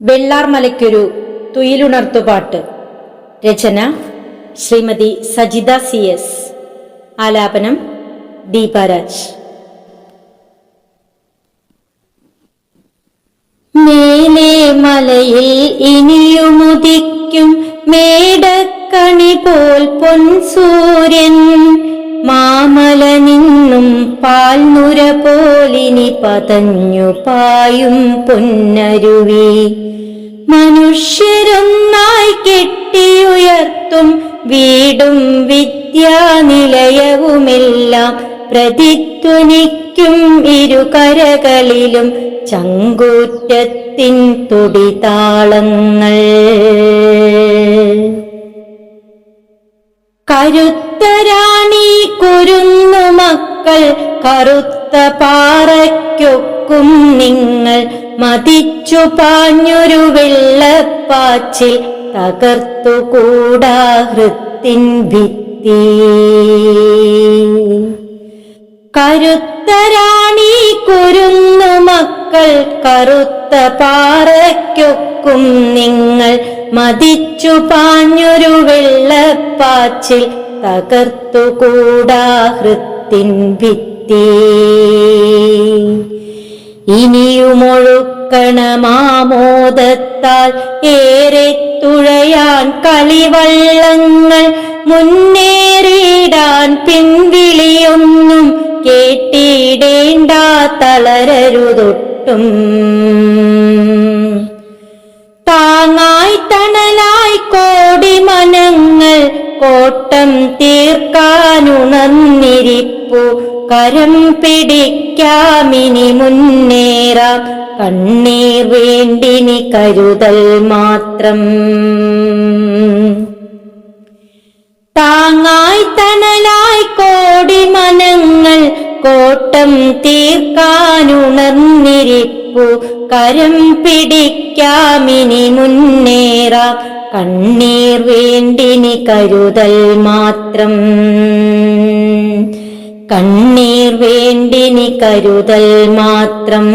വെള്ളാർമലയ്ക്കൊരു തുയിലുണർത്തുപാട്ട്. രചന Shrimati Sajitha C S. ആലാപനം ദീപാരാജ്. മേലെ മലയിൽ ഇനിയുമുദിക്കും മേടക്കണി പോൽ പൊൻസൂര്യൻ സൂര്യൻ നിന്നും പാൽനുര പോലിനി പതഞ്ഞു പായും പൊന്നരുവി. മനുഷ്യരൊന്നായി കെട്ടിയുയർത്തും വീടും വിദ്യാനിലയവുമെല്ലാം പ്രതിധ്വനിക്കും ഇരുകരകളിലും ചങ്കൂറ്റത്തിൻ തുടിതാളങ്ങൾ. കരുത്തരാണി കുരുന്നു മക്കൾ കറുത്ത പാറയ്ക്കൊക്കും നിങ്ങൾ മതിച്ചു പാഞ്ഞൊരു വെള്ളപ്പാച്ചിൽ തകർത്തുകൂടാ ഹൃത്തിൻ ഭിത്തി. കരുത്ത കരുത്തരാണി കുരുന്നു മക്കൾ കറുത്ത പാറയ്ക്കൊക്കും നിങ്ങൾ മതിച്ചു പാഞ്ഞൊരു വെള്ളപ്പാച്ചിൽ തകർത്തുകൂടാ ഭിത്തി ഇനിയുമൊഴുക്കണമാമോദത്താൽ ഏറെ തുഴയാൻ കളിവള്ളങ്ങൾ മുന്നേറിയിടാൻ പിൻവിളിയൊന്നും കേട്ടിടേണ്ട തളരരുതൊട്ടും. താങ്ങായി തണലായി കോടി മനങ്ങൾ കോട്ടം തീർക്കാനുണർന്നിരിപ്പു കരം പിടിക്കാമിനി മുന്നേറാം. കണ്ണീർ വേണ്ടിനി കരുതൽ മാത്രം. താങ്ങായി തണലായി കോടി മനങ്ങൾ കോട്ടം തീർക്കാനുണർന്നിരിപ്പു. കരം പിടിക്കാമിനി മുന്നേറാം. കണ്ണീർ വേണ്ടിനി കരുതൽ മാത്രം. കണ്ണീർ വേണ്ടിനി കരുതൽ മാത്രം.